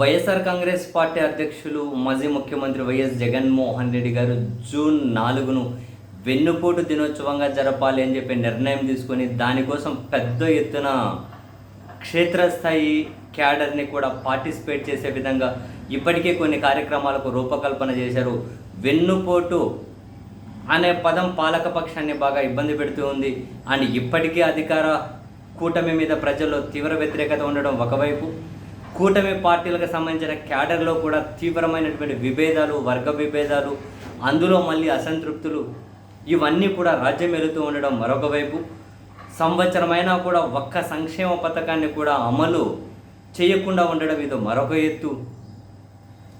YSR Congress party అధ్యక్షులు మాజీ ముఖ్యమంత్రి వైఎస్ జగన్మోహన్ రెడ్డి గారు జూన్ నాలుగును వెన్నుపోటు దినోత్సవంగా జరపాలి అని చెప్పి నిర్ణయం తీసుకొని దానికోసం పెద్ద ఎత్తున క్షేత్రస్థాయి క్యాడర్ని కూడా పార్టిసిపేట్ చేసే విధంగా ఇప్పటికే కొన్ని కార్యక్రమాలకు రూపకల్పన చేశారు. వెన్నుపోటు అనే పదం పాలకపక్షాన్ని బాగా ఇబ్బంది పెడుతూ ఉంది. అండ్ ఇప్పటికీ అధికార కూటమి మీద ప్రజల్లో తీవ్ర వ్యతిరేకత ఉండడం ఒకవైపు కూటమి పార్టీలకు సంబంధించిన క్యాడర్లో కూడా తీవ్రమైనటువంటి విభేదాలు వర్గ విభేదాలు అందులో మళ్ళీ అసంతృప్తులు ఇవన్నీ కూడా రాజ్యం వెళుతూ ఉండడం మరొక వైపు. సంవత్సరమైనా కూడా ఒక్క సంక్షేమ పథకాన్ని కూడా అమలు చేయకుండా ఉండడం ఇది మరొక ఎత్తు.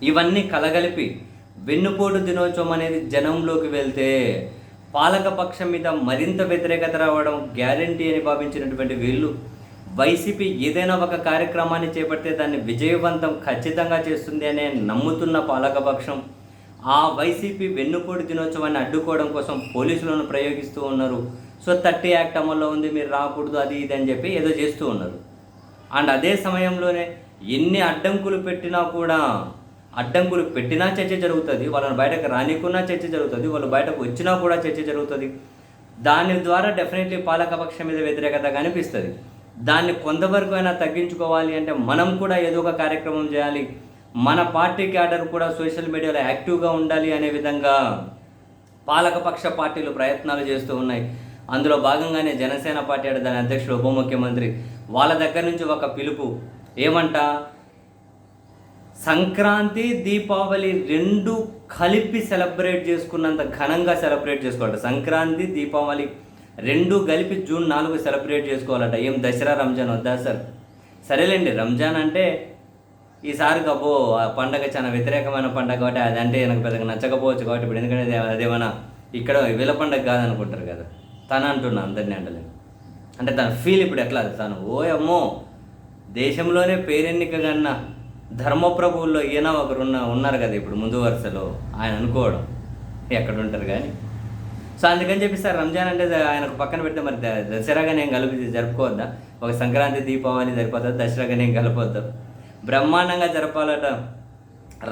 ఇవన్నీ కలగలిపి వెన్నుపోటు దినోత్సవం అనేది జనంలోకి వెళ్తే పాలకపక్షం మీద మరింత వ్యతిరేకత రావడం గ్యారంటీ అని భావించినటువంటి వీళ్ళు వైసీపీ ఏదైనా ఒక కార్యక్రమాన్ని చేపడితే దాన్ని విజయవంతం ఖచ్చితంగా చేస్తుంది అనే నమ్ముతున్న పాలకపక్షం ఆ వైసీపీ వెన్నుపోటు దినోత్సవాన్ని అడ్డుకోవడం కోసం పోలీసులను ప్రయోగిస్తూ ఉన్నారు. సో థర్టీ యాక్ట్ అమల్లో ఉంది మీరు రాకూడదు అది ఇది అని చెప్పి ఏదో చేస్తూ ఉన్నారు. అండ్ అదే సమయంలోనే ఎన్ని అడ్డంకులు పెట్టినా కూడా అడ్డంకులు పెట్టినా చర్చ జరుగుతుంది వాళ్ళని బయటకు రానికున్నా చర్చ జరుగుతుంది వాళ్ళు బయటకు వచ్చినా కూడా చర్చ జరుగుతుంది. దాని ద్వారా డెఫినెట్లీ పాలకపక్షం మీద వ్యతిరేకత కనిపిస్తుంది. దాన్ని కొంతవరకు అయినా తగ్గించుకోవాలి అంటే మనం కూడా ఏదో ఒక కార్యక్రమం చేయాలి. మన పార్టీ క్యాడర్ కూడా సోషల్ మీడియాలో యాక్టివ్గా ఉండాలి అనే విధంగా పాలకపక్ష పార్టీలు ప్రయత్నాలు చేస్తూ ఉన్నాయి. అందులో భాగంగానే జనసేన పార్టీ అంటే దాని అధ్యక్షుడు ఉప ముఖ్యమంత్రి వాళ్ళ దగ్గర నుంచి ఒక పిలుపు. ఏమంట? సంక్రాంతి దీపావళి రెండు కలిపి సెలబ్రేట్ చేసుకున్నంత ఘనంగా సెలబ్రేట్ చేసుకోవాలి సంక్రాంతి దీపావళి రెండు కలిపి జూన్ నాలుగు సెలబ్రేట్ చేసుకోవాలట. ఏం దసరా రంజాన్ వద్దా సార్? సరేలేండి రంజాన్ అంటే ఈసారి కబో ఆ పండగ చాలా వ్యతిరేకమైన పండగ కాబట్టి అదంటే నాకు పెద్దగా నచ్చకపోవచ్చు కాబట్టి ఇప్పుడు ఎందుకంటే అదే- అదేమన్నా ఇక్కడ వీళ్ళ పండగ కాదనుకుంటారు కదా. తను అంటున్నా అందరినీ అంటలేదు. అంటే తన ఫీల్ ఇప్పుడు ఎట్లా తను ఓ అమ్మో దేశంలోనే పేరెన్నిక కన్నా ధర్మప్రభువుల్లో ఈయన ఒకరు ఉన్న ఉన్నారు కదా ఇప్పుడు ముందు వరుసలో. ఆయన అనుకోవడం. ఎక్కడుంటారు కానీ. సో అందుకని చెప్పి సార్ రంజాన్ అంటే ఆయనకు పక్కన పెడితే మరి దసరాగా నేను కలిపి జరుపుకోవద్దా? ఒక సంక్రాంతి దీపావళి సరిపోతుంది దసరాగా నేను కలపొద్దా. బ్రహ్మాండంగా జరపాలట.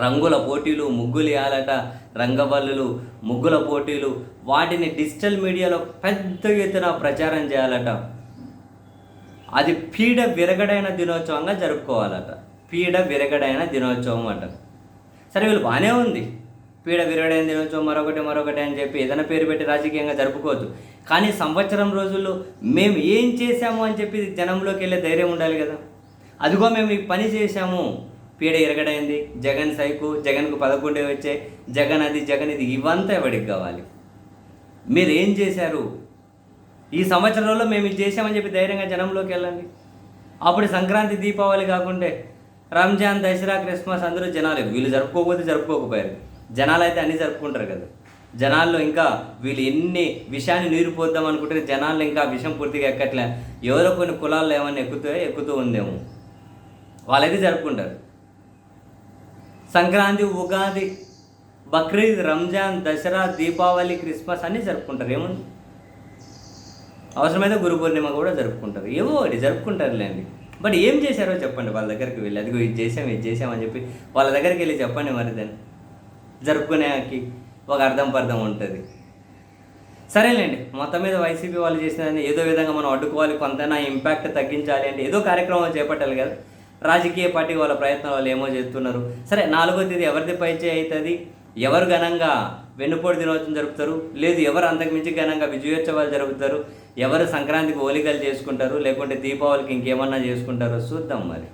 రంగుల పోటీలు ముగ్గులు వేయాలట. రంగవల్లులు ముగ్గుల పోటీలు. వాటిని డిజిటల్ మీడియాలో పెద్ద ఎత్తున ప్రచారం చేయాలట. అది పీడ విరగడైన దినోత్సవంగా జరుపుకోవాలట. పీడ విరగడైన దినోత్సవం అట. సరే వీళ్ళు బాగానే ఉంది. పీడ విరగడైన దినోత్సవం మరొకటి మరొకటి అని చెప్పి ఏదైనా పేరు పెట్టి రాజకీయంగా జరుపుకోవద్దు. కానీ సంవత్సరం రోజుల్లో మేము ఏం చేశాము అని చెప్పి జనంలోకి వెళ్ళే ధైర్యం ఉండాలి కదా. అదిగో మేము ఈ పని చేశాము. పీడ ఇరగడైంది జగన్ సైకు జగన్కు పదకొండే వచ్చాయి. జగన్ అది జగన్ ఇది ఇవంతా ఎవడికి కావాలి? మీరు ఏం చేశారు? ఈ సంవత్సరంలో మేము ఇది చేసామని చెప్పి ధైర్యంగా జనంలోకి వెళ్ళండి. అప్పుడు సంక్రాంతి దీపావళి కాకుంటే రంజాన్ దసరా క్రిస్మస్ అందరూ జనాలు వీళ్ళు జరుపుకోకపోతే జరుపుకోకపోయారు. జనాలు అయితే అన్నీ జరుపుకుంటారు కదా. జనాల్లో ఇంకా వీళ్ళు ఎన్ని విషయాన్ని నీరు పోద్దాం అనుకుంటే జనాల్లో ఇంకా విషయం పూర్తిగా ఎక్కట్లే. ఎవరో కొన్ని కులాల్లో ఏమైనా ఎక్కుతూ ఎక్కుతూ ఉందేమో. వాళ్ళైతే జరుపుకుంటారు. సంక్రాంతి ఉగాది బక్రీద్ రంజాన్ దసరా దీపావళి క్రిస్మస్ అన్నీ జరుపుకుంటారు. ఏముంది అవసరమైతే గురు పూర్ణిమ కూడా జరుపుకుంటారు. ఏవో ఒకటి జరుపుకుంటారులేండి బట్ ఏం చేశారో చెప్పండి వాళ్ళ దగ్గరికి వెళ్ళి. అదిగో ఇది చేసాం ఇది చేసామని చెప్పి వాళ్ళ దగ్గరికి వెళ్ళి చెప్పండి మరి దాన్ని. జరుపుకునేకి ఒక అర్థం పర్థం ఉంటుంది. సరేలేండి మొత్తం మీద వైసీపీ వాళ్ళు చేసిన ఏదో విధంగా మనం అడ్డుకోవాలి కొంతైనా ఇంపాక్ట్ తగ్గించాలి అంటే ఏదో కార్యక్రమం చేపట్టాలి కదా. రాజకీయ పార్టీ వాళ్ళ ప్రయత్నం వాళ్ళు ఏమో చేస్తున్నారు. సరే నాలుగో తేదీ ఎవరిది పైచే అవుతుంది? ఎవరు ఘనంగా వెన్నుపోటు దినోత్సవం జరుపుతారు? లేదు ఎవరు అంతకుమించి ఘనంగా విజయోత్సవాలు జరుపుతారు? ఎవరు సంక్రాంతికి హోలికలు చేసుకుంటారు? లేకుంటే దీపావళికి ఇంకేమన్నా చేసుకుంటారో చూద్దాం మరి.